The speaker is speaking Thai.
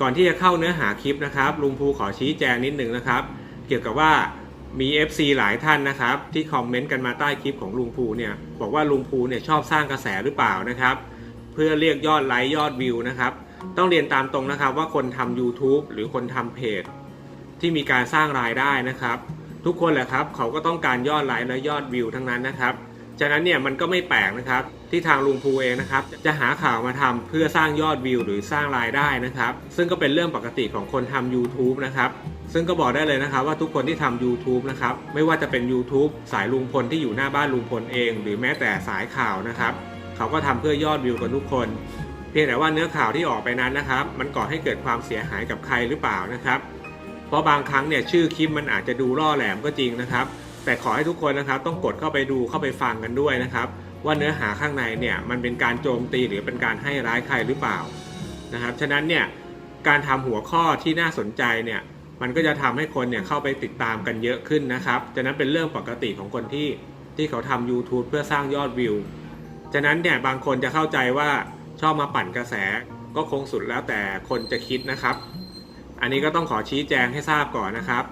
ก่อนที่จะเข้าเนื้อหาคลิปนะครับ ลุงภูขอชี้แจงนิดหนึ่งนะครับ เกี่ยวกับว่ามี FC หลายท่านนะครับ ที่คอมเมนต์กันมาใต้คลิปของลุงภูเนี่ยบอกว่าลุงภูเนี่ยชอบสร้างกระแสหรือเปล่านะครับ เพื่อเรียกยอดไลค์ยอดวิวนะครับ ต้องเรียนตามตรงนะครับว่าคนทำ YouTube หรือคนทำเพจ ที่มีการสร้างรายได้นะครับ ทุกคนแหละครับเขาก็ต้องการยอดไลค์และยอดวิวทั้งนั้นนะครับ ฉะนั้นเนี่ยมันก็ไม่แปลกนะครับ ที่ทางลุงภูเองนะครับ จะหาข่าวมาทำเพื่อสร้างยอดวิวหรือสร้างรายได้นะครับ ซึ่งก็เป็นเรื่องปกติของคนทำ YouTube นะครับ ซึ่งก็บอกได้เลยนะครับว่าทุกคนที่ทำ YouTube นะครับ ไม่ว่าจะเป็น YouTube สายลุงพลที่อยู่หน้าบ้านลุงพลเอง หรือแม้แต่สายข่าวนะครับ เขาก็ทำเพื่อยอดวิวกันทุกคนเพียงแต่ว่าเนื้อข่าวที่ออกไปนั้นนะครับ มันก่อให้เกิดความเสียหายกับใครหรือเปล่านะครับ เพราะบางครั้งเนี่ยชื่อคลิปมันอาจจะดูล่อแหลมก็จริงนะครับ แต่ขอให้ทุกคนนะครับต้องกดเข้าไปดูเข้าไปฟังกันด้วยนะครับ ว่าเนื้อหาข้างในเนี่ยมันเป็นการโจมตีหรือเป็นการให้ร้ายใครหรือเปล่านะครับฉะนั้นเนี่ยการทำหัวข้อที่น่าสนใจเนี่ยมันก็จะทำให้คนเนี่ยเข้าไปติดตามกันเยอะขึ้นนะครับฉะนั้นเป็นเรื่องปกติของคนที่ที่เขาทำ YouTube เพื่อสร้างยอดวิวฉะนั้นเนี่ยบางคนจะเข้าใจว่าชอบมาปั่นกระแสก็คงสุดแล้วแต่คนจะคิดนะครับ อันนี้ก็ต้องขอชี้แจงให้ทราบก่อนนะครับ